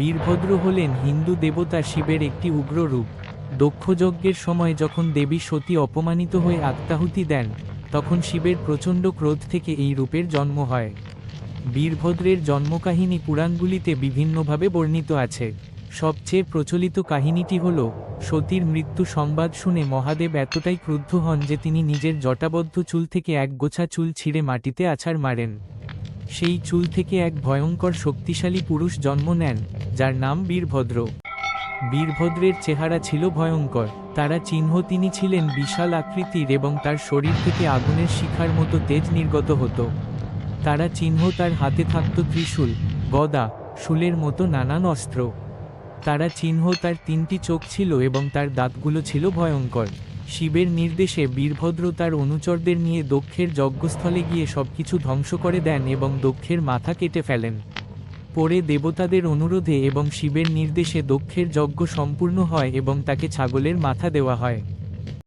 বীরভদ্র হলেন হিন্দু দেবতা শিবের একটি উগ্র রূপ। দক্ষযজ্ঞের সময় যখন দেবী সতী অপমানিত হয়ে আত্মাহুতি দেন, তখন শিবের প্রচণ্ড ক্রোধ থেকে এই রূপের জন্ম হয়। বীরভদ্রের জন্মকাহিনী পুরাণগুলিতে বিভিন্নভাবে বর্ণিত আছে। সবচেয়ে প্রচলিত কাহিনীটি হল, সতীর মৃত্যু সংবাদ শুনে মহাদেব এতটাই ক্রুদ্ধ হন যে তিনি নিজের জটাবদ্ধ চুল থেকে এক গোছা চুল ছিঁড়ে মাটিতে আছাড় মারেন। সেই চুল থেকে এক ভয়ঙ্কর শক্তিশালী পুরুষ জন্ম নেন, যার নাম বীরভদ্র। বীরভদ্রের চেহারা ছিল ভয়ঙ্কর। তারা চিহ্ন তিনি ছিলেন বিশাল আকৃতির এবং তার শরীর থেকে আগুনের শিখার মতো তেজ নির্গত হতো। তারা চিহ্ন তার হাতে থাকত ত্রিশূল, গদা, শুলের মতো নানান অস্ত্র। তারা চিহ্ন তার তিনটি চোখ ছিল এবং তার দাঁতগুলো ছিল ভয়ঙ্কর। শিবের নির্দেশে বীরভদ্র তার অনুচরদের নিয়ে দক্ষের যজ্ঞস্থলে গিয়ে সবকিছু ধ্বংস করে দেন এবং দক্ষের মাথা কেটে ফেলেন। পরে দেবতাদের অনুরোধে এবং শিবের নির্দেশে দক্ষের যজ্ঞ সম্পূর্ণ হয় এবং তাকে ছাগলের মাথা দেওয়া হয়।